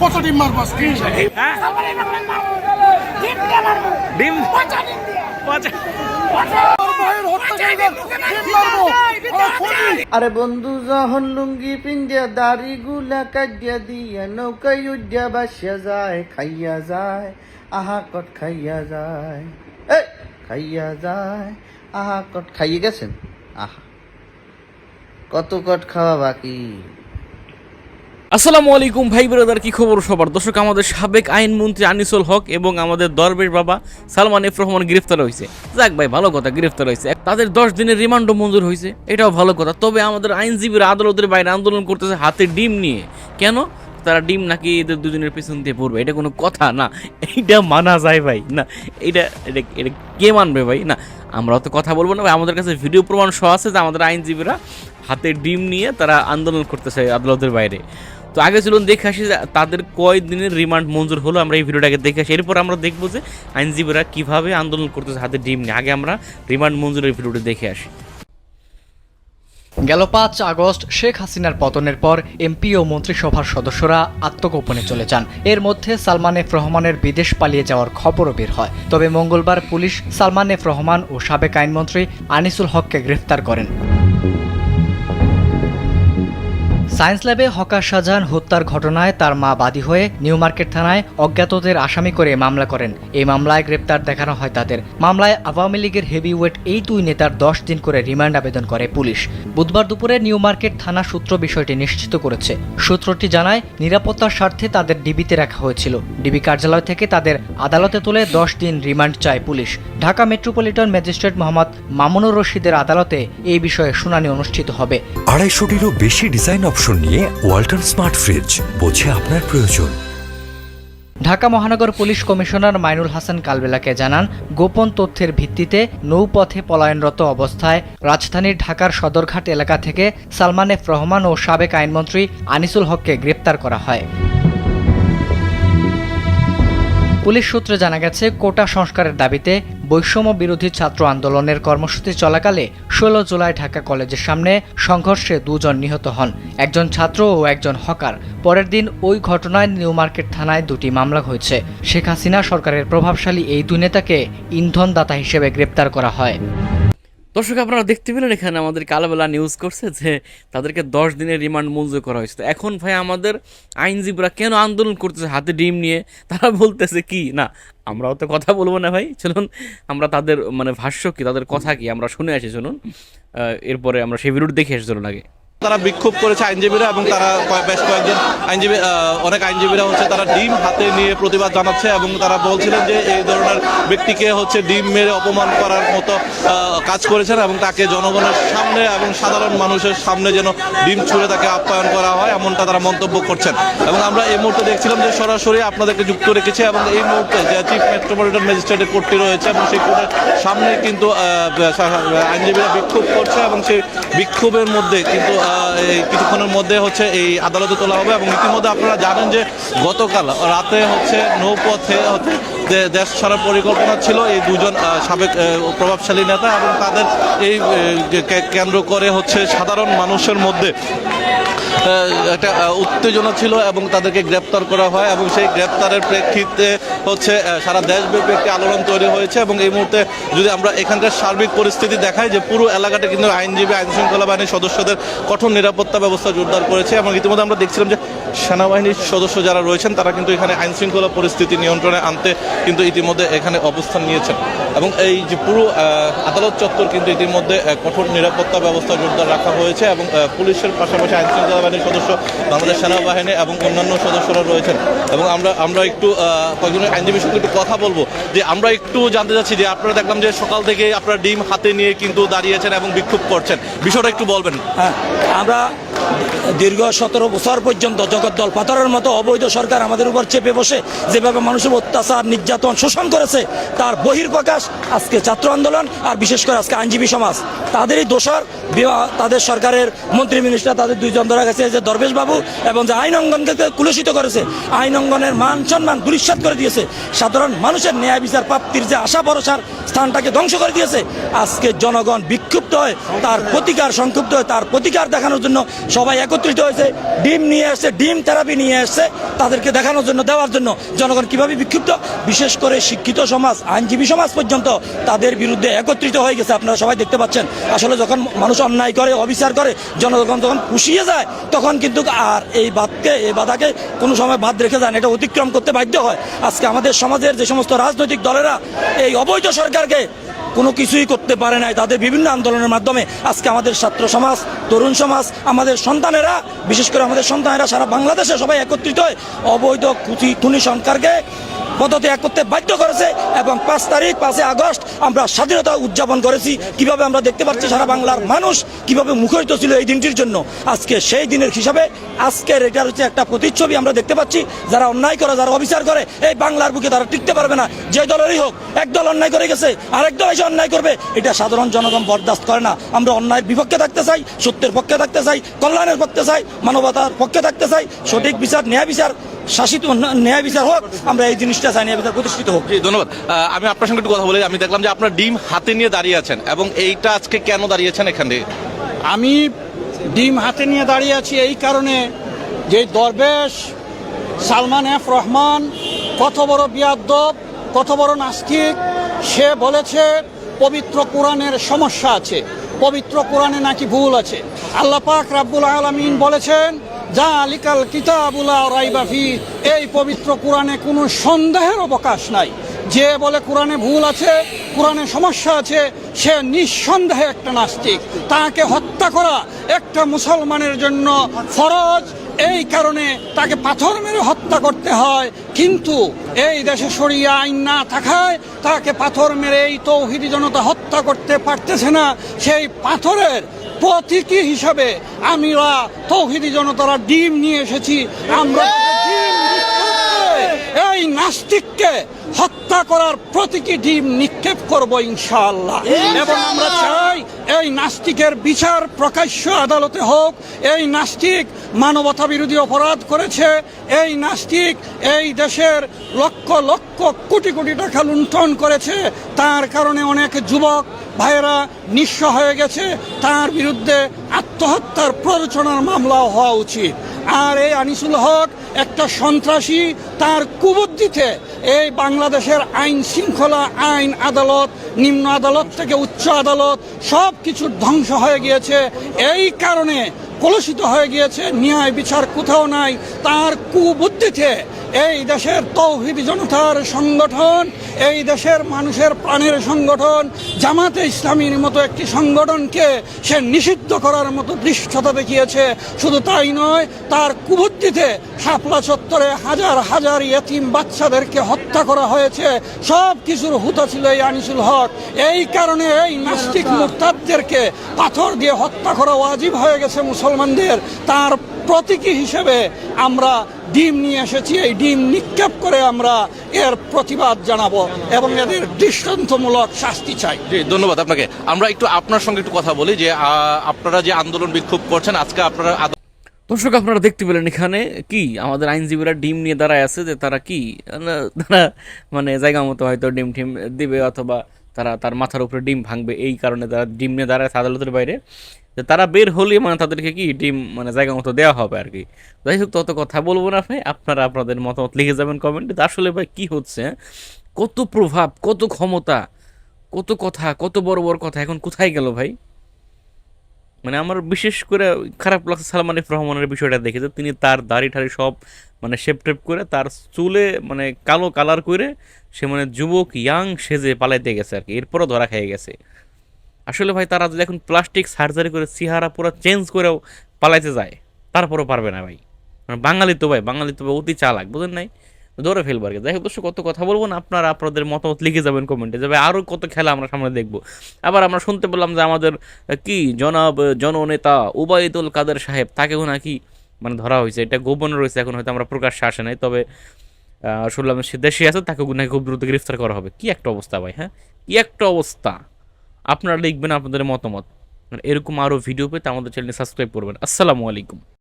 কত ডিম মারবো আজকে। হ্যাঁ? ডিম? পচা আরে বন্ধু যখন লুঙ্গি পিঞ্জা দাড়ি গুলা কাজিয়া দিয়া নৌকায় উজ্জা বাসা যায় খাইয়া যায় আহা কট খাইয়া যায়। এই খাইয়া যায় আহা কট খাইয়ে গেছেন? আহা কত কট খাওয়া বাকি? আসসালামু আলাইকুম, ভাই ব্রাদার, কি খবর সবার? দর্শক, আমাদের সাবেক আইনমন্ত্রী আনিসুল হক এবং আমাদের দরবেশ বাবা সালমান এফ রহমান গ্রেফতার হয়েছে। যাক ভাই, ভালো কথা, গ্রেফতার হয়েছে। তাদের দশ দিনের রিমান্ডও মঞ্জুর হয়েছে। এটাও ভালো কথা। তবে আমাদের আইনজীবীরা আদালতের বাইরে আন্দোলন করতেছে হাতে ডিম নিয়ে। কেন? তারা ডিম নাকি এদের দুজনের পেছন দিয়ে পড়বে? এটা কোনো কথা না। এইটা মানা যায় ভাই, না। এটা এটা এটা কে মানবে ভাই? না আমরা তো কথা বলব না ভাই। আমাদের কাছে ভিডিও প্রমাণ সহ আছে যে আমাদের আইনজীবীরা হাতে ডিম নিয়ে তারা আন্দোলন করতেছে আদালতের বাইরে। তো আগে চলুন দেখে আসি তাদের কয় দিনের রিমান্ড মঞ্জুর হলো। আমরা এই ভিডিওটাকে দেখে আসি। এরপর আমরা দেখব যে আইনজীবীরা কীভাবে আন্দোলন করতেছে হাতে ডিম নিয়ে। আগে আমরা রিমান্ড মঞ্জুরের ভিডিওটা দেখে আসি। গেল পাঁচ আগস্ট, শেখ হাসিনার পতনের পর এমপি ও মন্ত্রিসভার সদস্যরা আত্মগোপনে চলে যান। এর মধ্যে সালমান এফ রহমানের বিদেশ পালিয়ে যাওয়ার খবরও বের হয়। তবে মঙ্গলবার পুলিশ সালমান এফ রহমান ও সাবেক আইনমন্ত্রী আনিসুল হককে গ্রেফতার করেন। সায়েন্স ল্যাবে হকার শাহজাহান হত্যার ঘটনায় তার মা বাদী হয়ে নিউ মার্কেট থানায় অজ্ঞাতদের আসামি করে মামলা করেন। এই মামলায় গ্রেপ্তার দেখানো হয় তাদের। মামলায় আওয়ামী লীগের হেভিওয়েট এই দুই নেতার দশ দিন করে রিমান্ড আবেদন করে পুলিশ। বুধবার দুপুরে নিউ মার্কেট থানা সূত্র বিষয়টি নিশ্চিত করেছে। সূত্রটি জানায়, নিরাপত্তার স্বার্থে তাদের ডিবিতে রাখা হয়েছিল। ডিবি কার্যালয় থেকে তাদের আদালতে তুলে দশ দিন রিমান্ড চায় police. Dhaka metropolitan magistrate Mohammad Mamunur রশিদের আদালতে এই বিষয়ে শুনানি অনুষ্ঠিত হবে। আড়াইশোটিরও বেশি ডিজাইন অপশন নিয়ে ওয়াল্টন স্মার্ট ফ্রিজ বোঝে আপনার প্রয়োজন। ঢাকা মহানগর পুলিশ কমিশনার মাইনুল হাসান কালবেলাকে জানান, গোপন তথ্যের ভিত্তিতে নৌপথে পলায়নরত অবস্থায় রাজধানীর ঢাকার সদরঘাট এলাকা থেকে সালমান এফ রহমান ও সাবেক আইনমন্ত্রী আনিসুল হককে গ্রেপ্তার করা হয়। পুলিশ সূত্রে জানা গেছে, কোটা সংস্কারের দাবিতে বৈষম্য বিরোধী ছাত্র আন্দোলনের কর্মসূচি চলাকালে ষোলো জুলাই ঢাকা কলেজের সামনে সংঘর্ষে দুজন নিহত হন, একজন ছাত্র ও একজন হকার। পরের দিন ওই ঘটনায় নিউ মার্কেট থানায় দুটি মামলা হয়েছে। শেখ হাসিনা সরকারের প্রভাবশালী এই দুই নেতাকে ইন্ধনদাতা হিসেবে গ্রেপ্তার করা হয়। দর্শক, আপনারা দেখতে পেলেন এখানে আমাদের কালবেলা নিউজ করছে যে তাদেরকে দশ দিনের রিমান্ড মঞ্জুর করা হয়েছে। এখন ভাই আমাদের আইনজীবীরা কেন আন্দোলন করতেছে হাতে ডিম নিয়ে? তারা বলতেছে কি? না, আমরাও তো কথা বলব না ভাই। চলুন, আমরা তাদের মানে ভাষ্য কি, তাদের কথা কি, আমরা শুনে আসি, চলুন। এরপরে আমরা সেই ভিডিওটি দেখে আসি, চলুন আগে। তারা বিক্ষোভ করেছে আইনজীবীরা এবং তারা বেশ কয়েকজন আইনজীবী অনেক আইনজীবীরা হচ্ছে তারা ডিম হাতে নিয়ে প্রতিবাদ জানাচ্ছে এবং তারা বলছিলেন যে এই ধরনের ব্যক্তিকে হচ্ছে ডিম মেরে অপমান করার মতো কাজ করেছেন এবং তাকে জনগণের সামনে এবং সাধারণ মানুষের সামনে যেন ডিম ছুঁড়ে তাকে আপ্যায়ন করা হয় এমনটা তারা মন্তব্য করছেন। এবং আমরা এই মুহূর্তে দেখছিলাম যে সরাসরি আপনাদেরকে যুক্ত রেখেছে এবং এই মুহূর্তে যে চিফ মেট্রোপলিটন ম্যাজিস্ট্রেটের কোর্টটি রয়েছে এবং সেই কোর্টের সামনে কিন্তু আইনজীবীরা বিক্ষোভ করছে এবং সেই বিক্ষোভের মধ্যে কিন্তু কিছুক্ষণের মধ্যে হচ্ছে এই আদালতে তোলা হবে এবং ইতিমধ্যে আপনারা জানেন যে গতকাল রাতে হচ্ছে নৌপথে হচ্ছে যে দেশ ছাড়ার পরিকল্পনা ছিল এই দুজন সাবেক প্রভাবশালী নেতা এবং তাদের এই কেন্দ্র করে হচ্ছে সাধারণ মানুষের মধ্যে একটা উত্তেজনা ছিল এবং তাদেরকে গ্রেপ্তার করা হয় এবং সেই গ্রেপ্তারের প্রেক্ষিতে হচ্ছে সারা দেশব্যাপী একটি আলোড়ন তৈরি হয়েছে এবং এই মুহূর্তে যদি আমরা এখানকার সার্বিক পরিস্থিতি দেখাই যে পুরো এলাকাটা কিন্তু আইনজীবী আইন শৃঙ্খলা বাহিনীর সদস্যদের কঠোর নিরাপত্তা ব্যবস্থা জোরদার করেছে এবং ইতিমধ্যে আমরা দেখছিলাম যে সেনাবাহিনীর সদস্য যারা রয়েছেন, তারা কিন্তু এখানে আইন শৃঙ্খলা পরিস্থিতি নিয়ন্ত্রণে আনতে কিন্তু ইতিমধ্যে এখানে অবস্থান নিয়েছেন। এবং এই যে পুরো আদালত চত্বর কিন্তু ইতিমধ্যে কঠোর নিরাপত্তা ব্যবস্থা জোরদার রাখা হয়েছে এবং পুলিশের পাশাপাশি আইন শৃঙ্খলা বাহিনীর সদস্য, বাংলাদেশ সেনাবাহিনী এবং অন্যান্য সদস্যরা রয়েছেন। এবং আমরা আমরা একটু কয়েকজনের আইনজীবীর সঙ্গে একটু কথা বলব। যে আমরা একটু জানতে চাচ্ছি যে আপনারা দেখলাম যে সকাল থেকে আপনারা ডিম হাতে নিয়ে কিন্তু দাঁড়িয়েছেন এবং বিক্ষোভ করছেন। বিষয়টা একটু বলবেন। হ্যাঁ আমরা দীর্ঘ সতেরো বছর পর্যন্ত জগদ্দল পাথরের মতো অবৈধ সরকার আমাদের উপর চেপে বসে, যেভাবে মানুষের অত্যাচার, নির্যাতন, শোষণ করেছে, তার বহির্প্রকাশ আজকে ছাত্র আন্দোলন আর বিশেষ করে আজকে আইনজীবী সমাজ। তাদেরই দোষর তাদের সরকারের মন্ত্রী মিনিস্টার তাদের দুইজন ধরা গেছে যে দরবেশ বাবু এবং যে আইন অঙ্গনকে কুলসিত করেছে, আইন অঙ্গনের মান সম্মান দুরিশ্বাত করে দিয়েছে। সাধারণ মানুষের ন্যায় বিচার প্রাপ্তির যে আশা ভরসার স্থানটাকে ধ্বংস করে দিয়েছে। আজকে জনগণ বিক্ষুব্ধ হয়, তার প্রতিকার সংক্ষুব্ধ হয়, তার প্রতিকার দেখানোর জন্য সবাই একত্রিত হয়েছে, ডিম নিয়ে এসছে ডিম থেরাপি নিয়ে এসছে তাদেরকে দেখানোর জন্য, দেওয়ার জন্য। জনগণ কীভাবে বিক্ষিপ্ত বিশেষ করে শিক্ষিত সমাজ, আইনজীবী সমাজ পর্যন্ত তাদের বিরুদ্ধে একত্রিত হয়ে গেছে। আপনারা সবাই দেখতে পাচ্ছেন, আসলে যখন মানুষ অন্যায় করে, অবিচার করে, জনগণ যখন পুষিয়ে যায়, তখন কিন্তু আর এই বাদকে, এই বাধাকে কোনো সময় বাদ রেখে যান এটা অতিক্রম করতে বাধ্য হয়। আজকে আমাদের সমাজের যে সমস্ত রাজনৈতিক দলেরা এই অবৈধ সরকারকে কোনো কিছুই করতে পারে নাই, তাদের বিভিন্ন আন্দোলনের মাধ্যমে আজকে আমাদের ছাত্র সমাজ, তরুণ সমাজ, আমাদের সন্তানেরা বিশেষ করে আমাদের সন্তানেরা সারা বাংলাদেশে সবাই একত্রিত হয় অবৈধ খুচি খুনি সরকারকে পদত্যাগ করতে বাধ্য করেছে এবং পাঁচ তারিখ, পাঁচই আগস্ট আমরা স্বাধীনতা উদযাপন করেছি। কীভাবে আমরা দেখতে পাচ্ছি সারা বাংলার মানুষ কীভাবে মুখরিত ছিল এই দিনটির জন্য? আজকে সেই দিনের হিসাবে আজকের এটার হচ্ছে একটা প্রতিচ্ছবি আমরা দেখতে পাচ্ছি। যারা অন্যায় করে, যারা অবিচার করে, এই বাংলার বুকে তারা টিকতে পারবে না। যে দলেরই হোক, এক দল অন্যায় করে গেছে, আরেক দল এসে অন্যায় করবে, এটা সাধারণ জনগণ বরদাস্ত করে না। আমরা অন্যায়ের বিপক্ষে থাকতে চাই, সত্যের পক্ষে থাকতে চাই, কল্যাণের পক্ষে চাই, মানবতার পক্ষে থাকতে চাই, সঠিক বিচার, ন্যায় বিচার শাসিত ন্যায় বিচার হোক আমরা এই জিনিসটা চাই ন্যায় বিচার প্রতিষ্ঠিত হোক। জি ধন্যবাদ। আমি আপনার সঙ্গে একটু কথা বলি আমি দেখলাম যে আপনার ডিম হাতে নিয়ে দাঁড়িয়ে আছেন এবং এইটা আজকে কেন দাঁড়িয়েছেন এখানে আমি ডিম হাতে নিয়ে দাঁড়িয়ে আছি এই কারণে যে দরবেশ সালমান এফ রহমান কত বড় বিয়াদ্দব কত বড় নাস্তিক সে বলেছে পবিত্র কোরআনের সমস্যা আছে পবিত্র কোরআনে নাকি ভুল আছে। আল্লাহ পাক রাব্বুল আলামিন বলেছেন যা আলিকাল কিতাবুলা রাইবাফি এই পবিত্র কোরআনে কোনো সন্দেহের অবকাশ নাই। যে বলে কোরআনে ভুল আছে, কোরআনে সমস্যা আছে, সে নিঃসন্দেহে একটা নাস্তিক। তাকে হত্যা করা একটা মুসলমানের জন্য ফরজ। এই কারণে তাকে পাথর মেরে হত্যা করতে হয়। কিন্তু এই দেশে সরিয়ে আইন না থাকায় তাকে পাথর মেরে এই তৌহিদি জনতা হত্যা করতে পারতেছে না। সেই পাথরের প্রতীকী হিসাবে আমরা তৌহিদি জনতারা ডিম নিয়ে এসেছি। আমরা এই নাস্তিককে হত্যা করার প্রতীকী ডিম নিক্ষেপ করব ইনশাআল্লাহ। এবং আমরা চাই এই নাস্তিকের বিচার প্রকাশ্য আদালতে হোক এই নাস্তিক মানবতা বিরোধী অপরাধ করেছে এই নাস্তিক এই দেশের লক্ষ লক্ষ কোটি কোটি টাকা লুণ্ঠন করেছে তার কারণে অনেক যুবক ভাইয়েরা নিঃস্ব হয়ে গেছে, তার বিরুদ্ধে আত্মহত্যার প্ররোচনার মামলাও হওয়া উচিত। আর এই আনিসুল হক একটা সন্ত্রাসী, তার কুবুদ্ধিতে এই বাংলাদেশের আইন শৃঙ্খলা, আইন আদালত, নিম্ন আদালত থেকে উচ্চ আদালত সব কিছুর ধ্বংস হয়ে গিয়েছে। এই কারণে কলুষিত হয়ে গিয়েছে, ন্যায় বিচার কোথাও নাই। তার কুবুদ্ধিতে এই দেশের তৌহিদ জনতার সংগঠন, এই দেশের মানুষের প্রাণের সংগঠন, জামাতে ইসলামীর মতো একটি সংগঠনকে সে নিষিদ্ধ করার মতো দৃশ্যতা দেখিয়েছে। শুধু তাই নয়, তার কুবুদ্ধিতে শাপলা চত্বরে হাজার হাজার ইয়েতিম বাচ্চাদেরকে হত্যা করা হয়েছে। সব কিছুর হুতা ছিল এই আনিসুল হক। এই কারণে এই নাস্তিক মুক্তাদদেরকে পাথর দিয়ে হত্যা করা ওয়াজিব হয়ে গেছে মুসলমানদের। তার প্রতীকী হিসেবে আমরা ডিম নিয়ে এসেছি এই ডিম নিক্ষেপ করে আমরা এর প্রতিবাদ জানাব এবং এদের দৃষ্টান্তমূলক শাস্তি চাই। জি ধন্যবাদ আপনাকে। আমরা একটু আপনার সঙ্গে একটু কথা বলি যে আপনারা যে আন্দোলন বিক্ষোভ করছেন আজকে আপনারা দর্শক আপনারা দেখতে পেলেন এখানে কি? আমাদের আইনজীবীরা ডিম নিয়ে দাঁড়ায় আছে যে তারা কি? তারা মানে জায়গা মতো হয়তো ডিম টিম দিবে অথবা তারা তার মাথার উপরে ডিম ভাঙবে। এই কারণে তারা ডিম নিয়ে দাঁড়ায় আদালতের বাইরে। যে তারা বের হলে মানে তাদেরকে কি ডিম মানে জায়গা মতো দেওয়া হবে আর কি। যাই হোক, তত কথা বলব না ভাই। আপনারা আপনাদের মতামত লিখে যাবেন কমেন্টে আসলে ভাই কি হচ্ছে? কত প্রভাব, কত ক্ষমতা, কত কথা, কত বড় বড় কথা এখন কোথায় গেল ভাই? মানে আমার বিশেষ করে খারাপ লাগছে সালমান এফ রহমানের বিষয়টা দেখে, যে তিনি তার দাড়ি ঠাড়ি সব মানে শেপ টেপ করে তার চুলে মানে কালো কালার করে সে মানে যুবক ইয়াং সেজে পালাইতে গেছে আর কি। এরপরও ধরা খেয়ে গেছে। আসলে ভাই তারা যদি এখন প্লাস্টিক সার্জারি করে চেহারা পুরো চেঞ্জ করেও পালাইতে যায়, তারপরও পারবে না ভাই। মানে বাঙালি তো ভাই, বাঙালি তো ভাই অতি চালাক, বুঝেন নাই? ধরে ফেলব আর কি যাই হোক দর্শক, কত কথা বলব না, আপনারা আপনাদের মতামত লিখে যাবেন কমেন্টে যাবে আরও কত খেলা আমরা সামনে দেখব। আবার আমরা শুনতে পেলাম যে আমাদের কি জনাব জননেতা উবায়দুল কাদের সাহেব, তাকেও নাকি মানে ধরা হয়েছে। এটা গোপন রয়েছে, এখন হয়তো আমরা প্রকাশ্যে আসে নাই, তবে শুনলাম সে দেশে আছে তাকে নাকি খুব দ্রুত গ্রেফতার করা হবে। কি একটা অবস্থা ভাই হ্যাঁ? কি একটা অবস্থা। আপনারা লিখবেন আপনাদের মতামত। এরকম আরও ভিডিও পেতে আমাদের চ্যানেলটি সাবস্ক্রাইব করবেন। আসসালামু আলাইকুম।